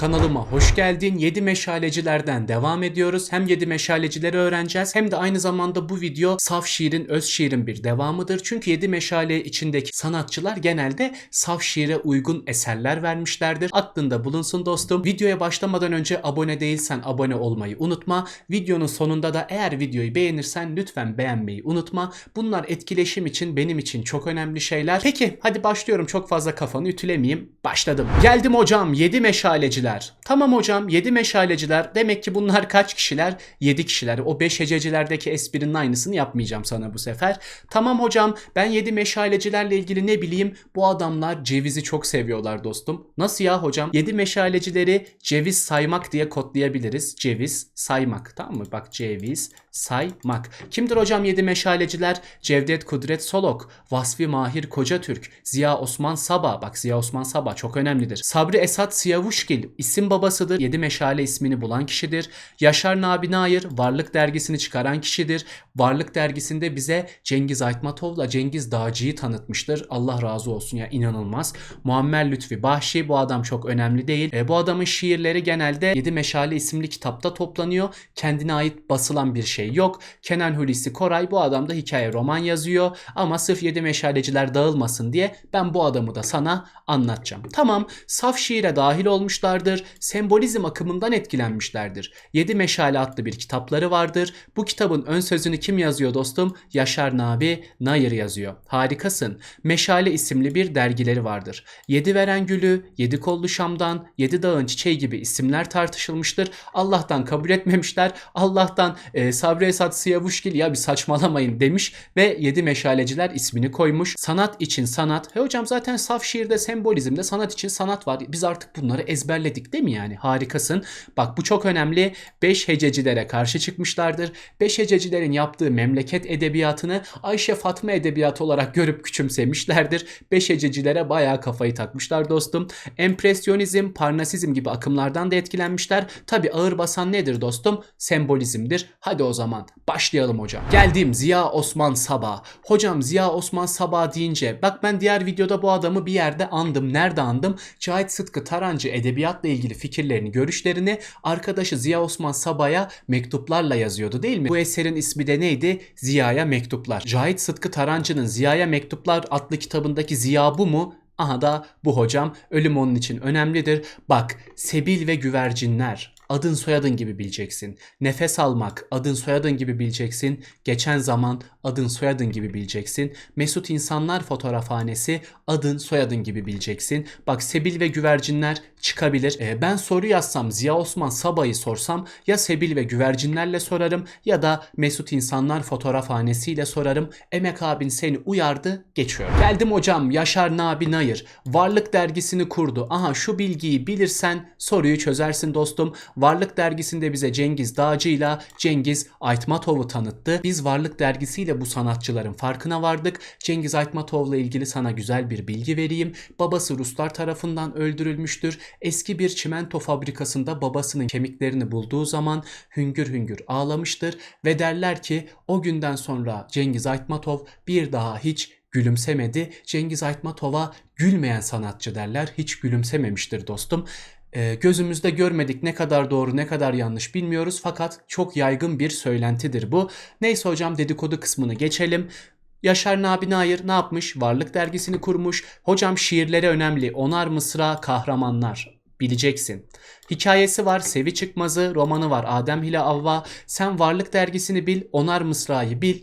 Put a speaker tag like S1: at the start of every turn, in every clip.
S1: Kanalıma hoş geldin. 7 meşalecilerden devam ediyoruz. Hem 7 meşalecileri öğreneceğiz hem de aynı zamanda bu video saf şiirin, öz şiirin bir devamıdır. Çünkü 7 meşale içindeki sanatçılar genelde saf şiire uygun eserler vermişlerdir. Aklında bulunsun dostum. Videoya başlamadan önce abone değilsen abone olmayı unutma. Videonun sonunda da eğer videoyu beğenirsen lütfen beğenmeyi unutma. Bunlar etkileşim için benim için çok önemli şeyler. Peki hadi başlıyorum çok fazla kafanı ütülemeyeyim. Başladım. Geldim hocam 7 meşaleciler. Tamam hocam 7 meşaleciler. Demek ki bunlar kaç kişiler? 7 kişiler. O 5 hececilerdeki esprinin aynısını yapmayacağım sana bu sefer. Tamam hocam ben 7 meşalecilerle ilgili ne bileyim bu adamlar cevizi çok seviyorlar dostum. Nasıl ya hocam? 7 meşalecileri ceviz saymak diye kodlayabiliriz. Ceviz saymak tamam mı? Bak ceviz saymak. Kimdir hocam 7 meşaleciler? Cevdet Kudret Solok, Vasfi Mahir Kocatürk, Ziya Osman Saba. Bak Ziya Osman Saba çok önemlidir. Sabri Esat Siyavuşgil isim babasıdır. 7 meşale ismini bulan kişidir. Yaşar Nabi Nair Varlık dergisini çıkaran kişidir. Varlık dergisinde bize Cengiz Aytmatov'la Cengiz Dağcı'yı tanıtmıştır. Allah razı olsun ya inanılmaz. Muammer Lütfi Bahşi bu adam çok önemli değil. E, bu adamın şiirleri genelde 7 Meşale isimli kitapta toplanıyor. Kendine ait basılan bir şey yok. Kenan Hulusi Koray bu adam da hikaye roman yazıyor. Ama sırf 7 meşaleciler dağılmasın diye ben bu adamı da sana anlatacağım. Tamam saf şiire dahil olmuşlardır. Sembolizm akımından etkilenmişlerdir. 7 Meşale adlı bir kitapları vardır. Bu kitabın ön sözünü kim yazıyor dostum? Yaşar Nabi Nayır yazıyor. Harikasın. Meşale isimli bir dergileri vardır. Yedi Veren Gülü, Yedi Kollu Şam'dan, Yedi Dağın Çiçeği gibi isimler tartışılmıştır. Allah'tan kabul etmemişler. Allah'tan e, Sabri Esat Siyavuşgil ya bir saçmalamayın demiş ve Yedi Meşaleciler ismini koymuş. Sanat için sanat. He hocam zaten saf şiirde sembolizmde sanat için sanat var. Biz artık bunları ezberledik değil mi yani? Harikasın. Bak bu çok önemli. Beş hececilere karşı çıkmışlardır. Beş hececilerin yaptığı memleket edebiyatını Ayşe Fatma edebiyatı olarak görüp küçümsemişlerdir. Beş hececilere bayağı kafayı takmışlar dostum. Empresyonizm, parnasizm gibi akımlardan da etkilenmişler. Tabi ağır basan nedir dostum? Sembolizmdir. Hadi o zaman başlayalım hocam. Geldim Ziya Osman Sabah. Hocam Ziya Osman Sabah deyince bak ben diğer videoda bu adamı bir yerde andım. Nerede andım? Cahit Sıtkı Tarancı edebiyatla ilgili fikirlerini, görüşlerini arkadaşı Ziya Osman Sabah'a mektuplarla yazıyordu değil mi? Bu eserin ismi de neydi? Ziya'ya Mektuplar. Cahit Sıtkı Tarancı'nın Ziya'ya Mektuplar adlı kitabındaki Ziya bu mu? Aha da bu hocam ölüm onun için önemlidir. Bak sebil ve güvercinler adın soyadın gibi bileceksin. Nefes almak adın soyadın gibi bileceksin. Geçen zaman adın soyadın gibi bileceksin. Mesut insanlar fotoğrafhanesi adın soyadın gibi bileceksin. Bak Sebil ve güvercinler çıkabilir. Ee, ben soru yazsam Ziya Osman Sabah'ı sorsam ya Sebil ve güvercinlerle sorarım ya da Mesut insanlar fotoğrafhanesiyle sorarım. Emek abin seni uyardı geçiyor. Geldim hocam Yaşar Nabi Nayır. Varlık dergisini kurdu. Aha şu bilgiyi bilirsen soruyu çözersin dostum. Varlık dergisinde bize Cengiz Dağcı'yla Cengiz Aytmatov'u tanıttı. Biz Varlık dergisiyle bu sanatçıların farkına vardık. Cengiz Aytmatov'la ilgili sana güzel bir bilgi vereyim. Babası Ruslar tarafından öldürülmüştür. Eski bir çimento fabrikasında babasının kemiklerini bulduğu zaman hüngür hüngür ağlamıştır ve derler ki o günden sonra Cengiz Aytmatov bir daha hiç gülümsemedi. Cengiz Aytmatov'a gülmeyen sanatçı derler. Hiç gülümsememiştir dostum. Ee, gözümüzde görmedik ne kadar doğru ne kadar yanlış bilmiyoruz fakat çok yaygın bir söylentidir bu. Neyse hocam dedikodu kısmını geçelim. Yaşar Nabi Nair ne yapmış? Varlık dergisini kurmuş. Hocam şiirleri önemli. Onar mısra kahramanlar. Bileceksin. Hikayesi var, Sevi Çıkmazı, romanı var, Adem Hile Avva. Sen Varlık dergisini bil, onar mısrayı bil.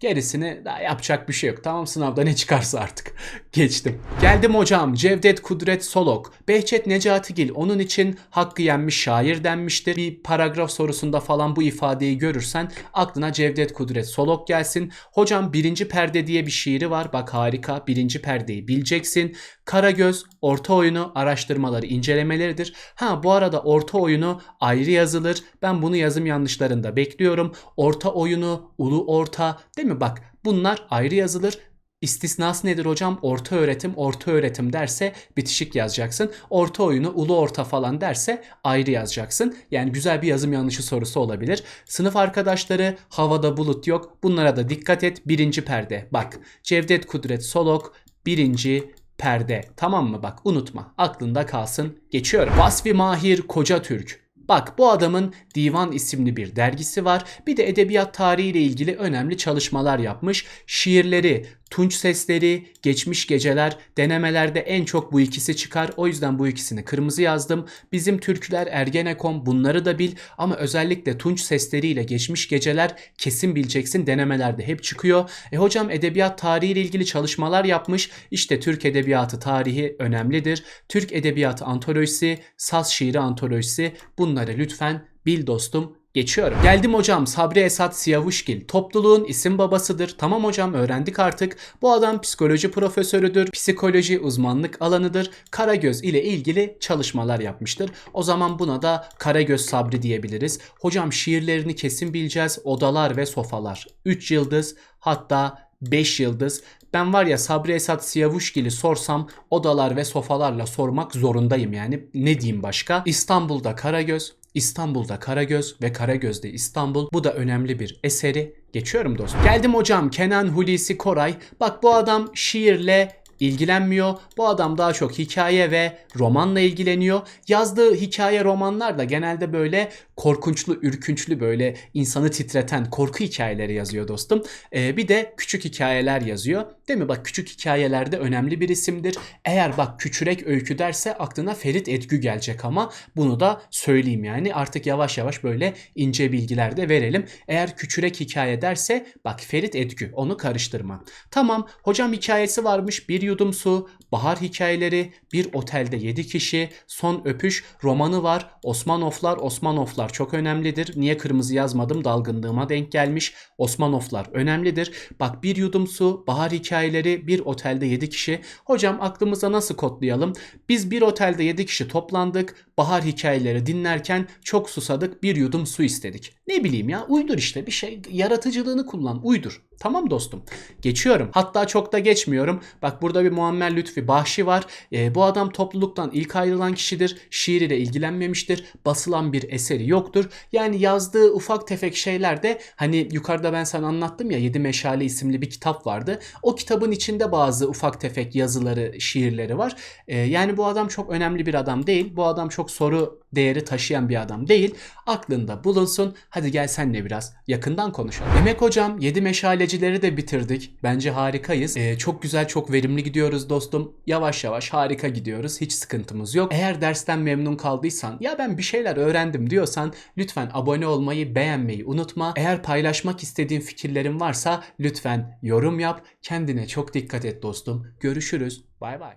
S1: Gerisini daha yapacak bir şey yok. Tamam sınavda ne çıkarsa artık. Geçtim. Geldim hocam. Cevdet Kudret Solok. Behçet Necatigil onun için hakkı yenmiş şair denmiştir. Bir paragraf sorusunda falan bu ifadeyi görürsen aklına Cevdet Kudret Solok gelsin. Hocam birinci perde diye bir şiiri var. Bak harika. Birinci perdeyi bileceksin. Karagöz orta oyunu araştırmaları incelemeleridir. Ha bu arada orta oyunu ayrı yazılır. Ben bunu yazım yanlışlarında bekliyorum. Orta oyunu, ulu orta değil mi? Bak bunlar ayrı yazılır. İstisnası nedir hocam? Orta öğretim, orta öğretim derse bitişik yazacaksın. Orta oyunu, ulu orta falan derse ayrı yazacaksın. Yani güzel bir yazım yanlışı sorusu olabilir. Sınıf arkadaşları havada bulut yok. Bunlara da dikkat et. Birinci perde. Bak Cevdet Kudret Solok birinci perde. Tamam mı bak unutma. Aklında kalsın. Geçiyorum. Vasfi Mahir Koca Türk. Bak bu adamın Divan isimli bir dergisi var. Bir de edebiyat tarihi ile ilgili önemli çalışmalar yapmış. Şiirleri, tunç sesleri, geçmiş geceler, denemelerde en çok bu ikisi çıkar. O yüzden bu ikisini kırmızı yazdım. Bizim türküler Ergenekon bunları da bil ama özellikle tunç sesleriyle geçmiş geceler kesin bileceksin. Denemelerde hep çıkıyor. E hocam edebiyat tarihi ile ilgili çalışmalar yapmış. İşte Türk edebiyatı tarihi önemlidir. Türk edebiyatı antolojisi, saz şiiri antolojisi bunları lütfen bil dostum Geçiyorum. Geldim hocam Sabri Esat Siyavuşgil. Topluluğun isim babasıdır. Tamam hocam öğrendik artık. Bu adam psikoloji profesörüdür. Psikoloji uzmanlık alanıdır. Karagöz ile ilgili çalışmalar yapmıştır. O zaman buna da Karagöz Sabri diyebiliriz. Hocam şiirlerini kesin bileceğiz. Odalar ve sofalar. 3 yıldız hatta 5 yıldız. Ben var ya Sabri Esat Siyavuşgil'i sorsam odalar ve sofalarla sormak zorundayım yani. Ne diyeyim başka? İstanbul'da Karagöz, İstanbul'da Karagöz ve Karagöz'de İstanbul. Bu da önemli bir eseri. Geçiyorum dostum. Geldim hocam Kenan Hulusi Koray. Bak bu adam şiirle ilgilenmiyor. Bu adam daha çok hikaye ve romanla ilgileniyor. Yazdığı hikaye romanlar da genelde böyle korkunçlu, ürkünçlü böyle insanı titreten korku hikayeleri yazıyor dostum. Ee, bir de küçük hikayeler yazıyor. Değil mi? Bak küçük hikayelerde önemli bir isimdir. Eğer bak küçürek öykü derse aklına Ferit Edgü gelecek ama bunu da söyleyeyim yani. Artık yavaş yavaş böyle ince bilgiler de verelim. Eğer küçürek hikaye derse bak Ferit Edgü onu karıştırma. Tamam hocam hikayesi varmış. Bir yudum su, bahar hikayeleri, bir otelde 7 kişi, son öpüş romanı var. Osmanovlar, Osmanovlar çok önemlidir. Niye kırmızı yazmadım? Dalgınlığıma denk gelmiş. Osmanovlar önemlidir. Bak bir yudum su, bahar hikayeleri, bir otelde 7 kişi. Hocam aklımıza nasıl kodlayalım? Biz bir otelde 7 kişi toplandık. Bahar hikayeleri dinlerken çok susadık. Bir yudum su istedik. Ne bileyim ya uydur işte bir şey. Yaratıcılığını kullan. Uydur. Tamam dostum. Geçiyorum. Hatta çok da geçmiyorum. Bak burada bir Muammer Lütfi Bahşi var. E, bu adam topluluktan ilk ayrılan kişidir. Şiir ile ilgilenmemiştir. Basılan bir eseri yoktur. Yani yazdığı ufak tefek şeyler de hani yukarıda ben sana anlattım ya Yedi Meşale isimli bir kitap vardı. O kitabın içinde bazı ufak tefek yazıları, şiirleri var. E, yani bu adam çok önemli bir adam değil. Bu adam çok soru değeri taşıyan bir adam değil. Aklında bulunsun. Hadi gel senle biraz yakından konuşalım. Demek hocam 7 meşalecileri de bitirdik. Bence harikayız. Ee, çok güzel, çok verimli gidiyoruz dostum. Yavaş yavaş harika gidiyoruz. Hiç sıkıntımız yok. Eğer dersten memnun kaldıysan, ya ben bir şeyler öğrendim diyorsan lütfen abone olmayı, beğenmeyi unutma. Eğer paylaşmak istediğin fikirlerin varsa lütfen yorum yap. Kendine çok dikkat et dostum. Görüşürüz. Bay bay.